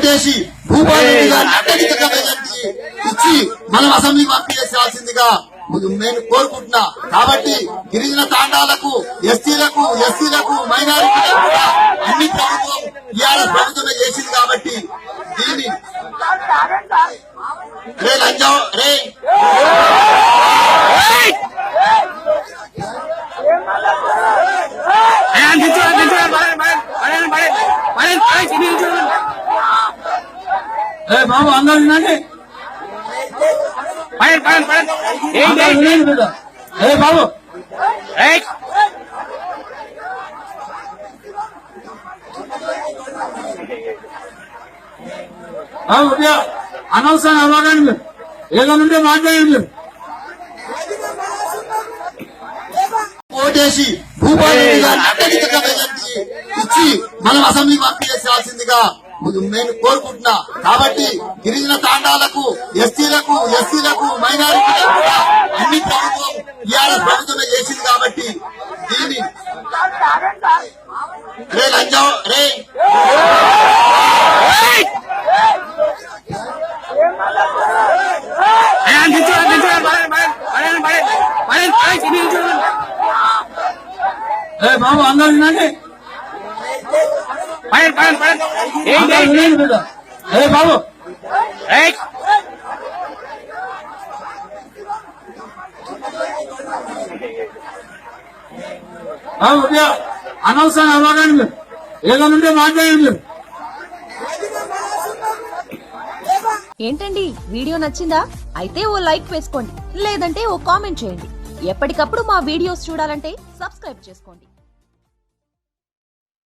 ఓటేసి భూపాల్ గారిని ఇచ్చి మనం అసెంబ్లీకి పంపించాల్సిందిగా నేను కోరుకుంటున్నా. కాబట్టి గిరిజన తాండాలకు ఎస్టీలకు ఎస్సీలకు మైనారిటీలకు కూడా అన్ని ప్రభుత్వం టీఆర్ఎస్ ప్రభుత్వమే చేసింది కాబట్టి దీన్ని రే లంచం రే ఏ బాబు అందరూ వినండి. ఏ బాబు. అనవసరం అవ్వకండి మీరు. ఏదైనా ఉంటే మాట్లాడండి మీరు. ఓటేసి భూపాల్ రెడ్డి గారిని ఇచ్చి మనం అసెంబ్లీకి పంపించాల్సిందిగా నేను కోరుకుంటున్నా. కాబట్టి గిరిజన తాండాలకు ఎస్టీలకు ఎస్సీలకు మైనారిటీలకు కూడా అన్ని ప్రభుత్వం ఇవాళ ప్రభుత్వమే చేసింది కాబట్టి దీన్ని రే లంచం రే. బాబు అందరూ బాబు? అనవసరం అవ్వకండి మీరు. ఏదైనా ఉంటే మాట్లాడండి మీరు. ఏంటండి? వీడియో నచ్చిందా? అయితే ఓ లైక్ వేసుకోండి. లేదంటే ఓ కామెంట్ చేయండి. ఎప్పటికప్పుడు మా వీడియోస్ చూడాలంటే సబ్స్క్రైబ్ చేసుకోండి.